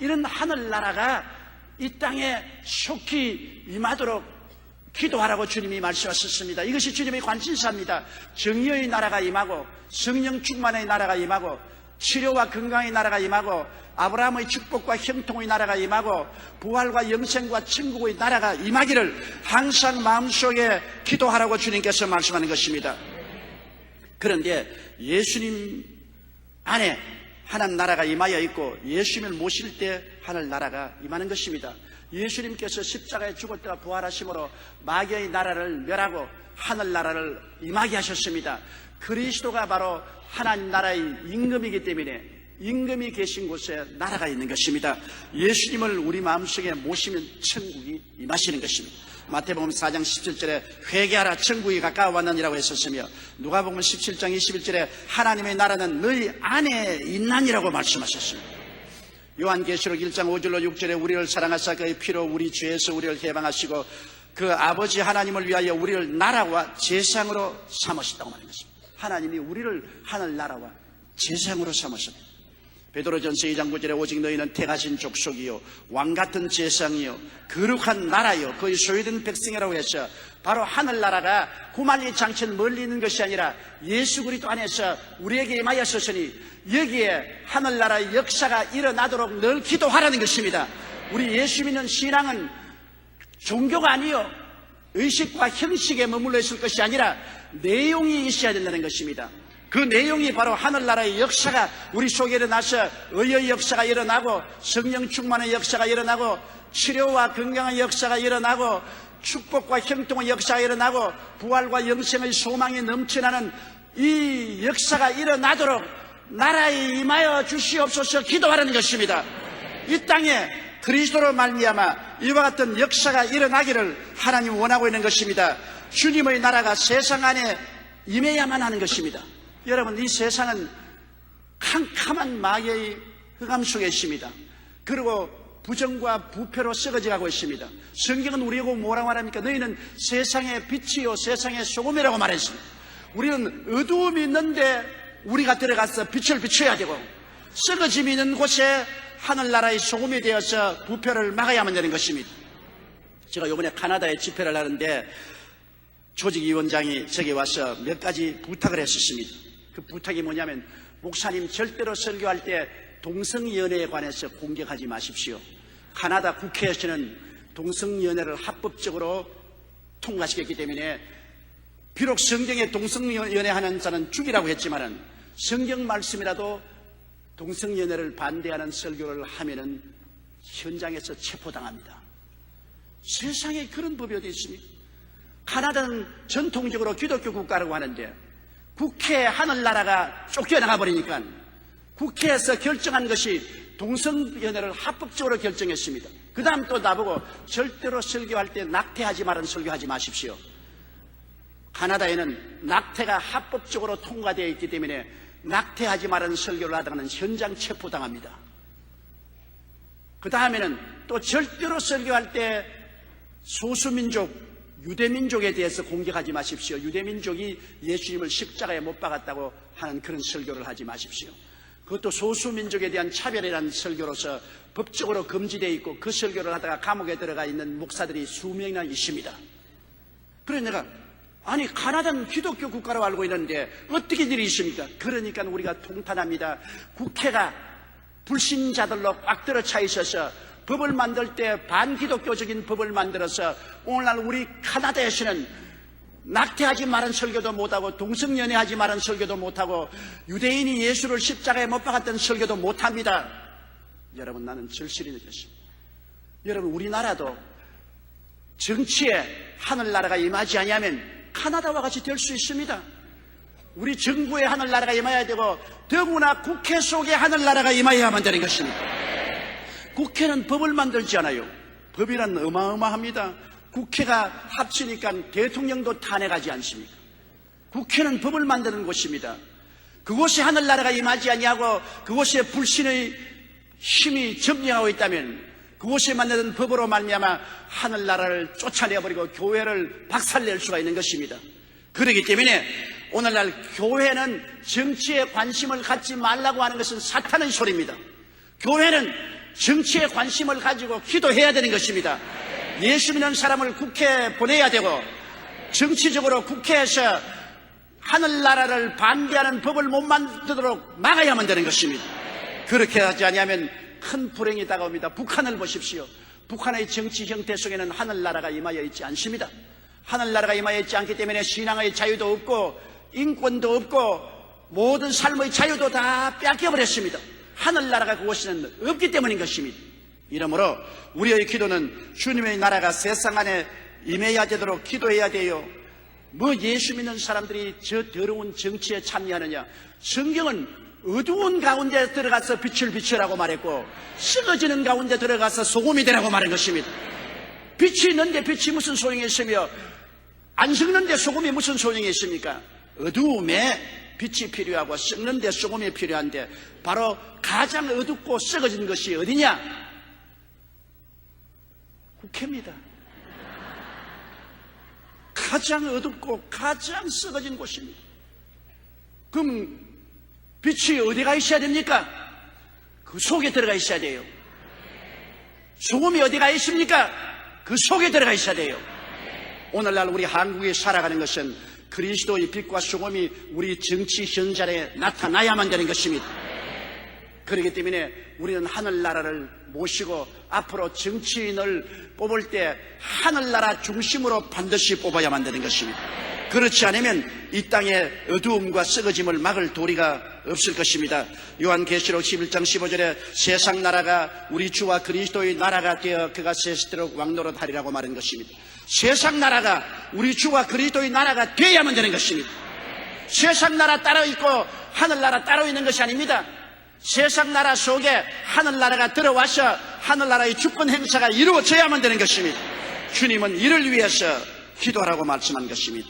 이런 하늘나라가 이 땅에 속히 임하도록 기도하라고 주님이 말씀하셨습니다. 이것이 주님의 관심사입니다. 정의의 나라가 임하고 성령 충만의 나라가 임하고 치료와 건강의 나라가 임하고 아브라함의 축복과 형통의 나라가 임하고 부활과 영생과 천국의 나라가 임하기를 항상 마음속에 기도하라고 주님께서 말씀하는 것입니다. 그런데 예수님 안에 하나님 나라가 임하여 있고 예수님을 모실 때 하늘 나라가 임하는 것입니다. 예수님께서 십자가에 죽을 때가 부활하심으로 마귀의 나라를 멸하고 하늘 나라를 임하게 하셨습니다. 그리스도가 바로 하나님 나라의 임금이기 때문에 임금이 계신 곳에 나라가 있는 것입니다. 예수님을 우리 마음속에 모시면 천국이 임하시는 것입니다. 마태복음 4장 17절에 회개하라 천국이 가까워 왔느니라고 했었으며 누가복음 17장 21절에 하나님의 나라는 너희 안에 있나니라고 말씀하셨습니다. 요한계시록 1장 5절로 6절에 우리를 사랑하사 그의 피로 우리 죄에서 우리를 해방하시고 그 아버지 하나님을 위하여 우리를 나라와 제상으로 삼으셨다고 말하는 것입니다. 하나님이 우리를 하늘 나라와 제상으로 삼으셨다. 베드로전서 2장 9절에 오직 너희는 택하신 족속이요 왕 같은 제상이요 거룩한 나라요 거의 소유된 백성이라고 해서 바로 하늘나라가 구만리 장천 멀리 있는 것이 아니라 예수 그리스도 안에서 우리에게 임하였으니 여기에 하늘나라의 역사가 일어나도록 늘 기도하라는 것입니다 우리 예수 믿는 신앙은 종교가 아니요 의식과 형식에 머물러 있을 것이 아니라 내용이 있어야 된다는 것입니다. 그 내용이 바로 하늘나라의 역사가 우리 속에 일어나서 의의 역사가 일어나고 성령 충만의 역사가 일어나고 치료와 건강의 역사가 일어나고 축복과 형통의 역사가 일어나고 부활과 영생의 소망이 넘쳐나는 이 역사가 일어나도록 나라에 임하여 주시옵소서 기도하라는 것입니다. 이 땅에 그리스도로 말미암아 이와 같은 역사가 일어나기를 하나님 원하고 있는 것입니다. 주님의 나라가 세상 안에 임해야만 하는 것입니다. 여러분 이 세상은 캄캄한 마귀의 흑암 속에 있습니다. 그리고 부정과 부패로 썩어져 가고 있습니다. 성경은 우리하고 뭐라고 말합니까? 너희는 세상의 빛이요 세상의 소금이라고 말했습니다. 우리는 어두움이 있는데 우리가 들어가서 빛을 비춰야 되고 썩어짐이 있는 곳에 하늘나라의 소금이 되어서 부패를 막아야만 되는 것입니다. 제가 이번에 카나다에 집회를 하는데 조직위원장이 저기 와서 몇 가지 부탁을 했었습니다. 그 부탁이 뭐냐면 목사님 절대로 설교할 때 동성연애에 관해서 공격하지 마십시오. 카나다 국회에서는 동성연애를 합법적으로 통과시켰기 때문에 비록 성경에 동성연애 하는 자는 죽이라고 했지만은 성경 말씀이라도 동성연애를 반대하는 설교를 하면은 현장에서 체포당합니다. 세상에 그런 법이 어디 있습니까? 카나다는 전통적으로 기독교 국가라고 하는데 국회 하늘나라가 쫓겨나가 버리니까 국회에서 결정한 것이 동성연애를 합법적으로 결정했습니다. 그 다음 또 나보고 절대로 설교할 때 낙태하지 말은 설교하지 마십시오. 카나다에는 낙태가 합법적으로 통과되어 있기 때문에 낙태하지 말은 설교를 하다가는 현장 체포당합니다. 그 다음에는 또 절대로 설교할 때 소수민족, 유대민족에 대해서 공격하지 마십시오. 유대민족이 예수님을 십자가에 못 박았다고 하는 그런 설교를 하지 마십시오. 그것도 소수민족에 대한 차별이라는 설교로서 법적으로 금지되어 있고 그 설교를 하다가 감옥에 들어가 있는 목사들이 수명이나 있습니다. 그래서 내가 아니 가나다는 기독교 국가로 알고 있는데 어떻게 일이 있습니까? 그러니까 우리가 통탄합니다. 국회가 불신자들로 꽉 들어 차 있어서 법을 만들 때 반기독교적인 법을 만들어서 오늘날 우리 카나다에서는 낙태하지 말은 설교도 못하고 동성연애하지 말은 설교도 못하고 유대인이 예수를 십자가에 못 박았던 설교도 못합니다. 여러분 나는 절실히 느꼈습니다. 여러분 우리나라도 정치에 하늘나라가 임하지 아니하면 카나다와 같이 될 수 있습니다. 우리 정부의 하늘나라가 임해야 되고 더구나 국회 속에 하늘나라가 임해야만 되는 것입니다. 국회는 법을 만들지 않아요. 법이란 어마어마합니다. 국회가 합치니까 대통령도 탄핵하지 않습니까? 국회는 법을 만드는 곳입니다. 그곳이 하늘나라가 임하지 아니하고 그곳에 불신의 힘이 점령하고 있다면 그곳에 만드는 법으로 말미암아 하늘나라를 쫓아내버리고 교회를 박살낼 수가 있는 것입니다. 그렇기 때문에 오늘날 교회는 정치에 관심을 갖지 말라고 하는 것은 사탄의 소리입니다. 교회는 정치에 관심을 가지고 기도해야 되는 것입니다. 예수 믿는 사람을 국회에 보내야 되고 정치적으로 국회에서 하늘나라를 반대하는 법을 못 만들도록 막아야만 되는 것입니다. 그렇게 하지 아니하면 큰 불행이 다가옵니다. 북한을 보십시오. 북한의 정치 형태 속에는 하늘나라가 임하여 있지 않습니다. 하늘나라가 임하여 있지 않기 때문에 신앙의 자유도 없고 인권도 없고 모든 삶의 자유도 다 뺏겨버렸습니다. 하늘나라가 그곳에는 없기 때문인 것입니다. 이러므로 우리의 기도는 주님의 나라가 세상 안에 임해야 되도록 기도해야 돼요. 뭐 예수 믿는 사람들이 저 더러운 정치에 참여하느냐? 성경은 어두운 가운데 들어가서 빛을 비추라고 말했고 썩어지는 가운데 들어가서 소금이 되라고 말한 것입니다. 빛이 있는데 빛이 무슨 소용이 있으며 안 썩는데 소금이 무슨 소용이 있습니까? 어두움에 빛이 필요하고 썩는데 소금이 필요한데 바로 가장 어둡고 썩어진 것이 어디냐? 국회입니다. 가장 어둡고 가장 썩어진 곳입니다. 그럼 빛이 어디가 있어야 됩니까? 그 속에 들어가 있어야 돼요. 소금이 어디가 있습니까? 그 속에 들어가 있어야 돼요. 오늘날 우리 한국에 살아가는 것은 그리스도의 빛과 소금이 우리 정치 현장에 나타나야만 되는 것입니다. 그렇기 때문에 우리는 하늘나라를 모시고 앞으로 정치인을 뽑을 때 하늘나라 중심으로 반드시 뽑아야만 되는 것입니다. 그렇지 않으면 이 땅의 어두움과 썩어짐을 막을 도리가 없을 것입니다. 요한계시록 11장 15절에 세상 나라가 우리 주와 그리스도의 나라가 되어 그가 세시도록 왕노릇 하리라고 말한 것입니다. 세상 나라가 우리 주와 그리스도의 나라가 되어야만 되는 것입니다. 세상 나라 따로 있고 하늘나라 따로 있는 것이 아닙니다. 세상 나라 속에 하늘나라가 들어와서 하늘나라의 주권 행사가 이루어져야만 되는 것입니다. 주님은 이를 위해서 기도하라고 말씀한 것입니다.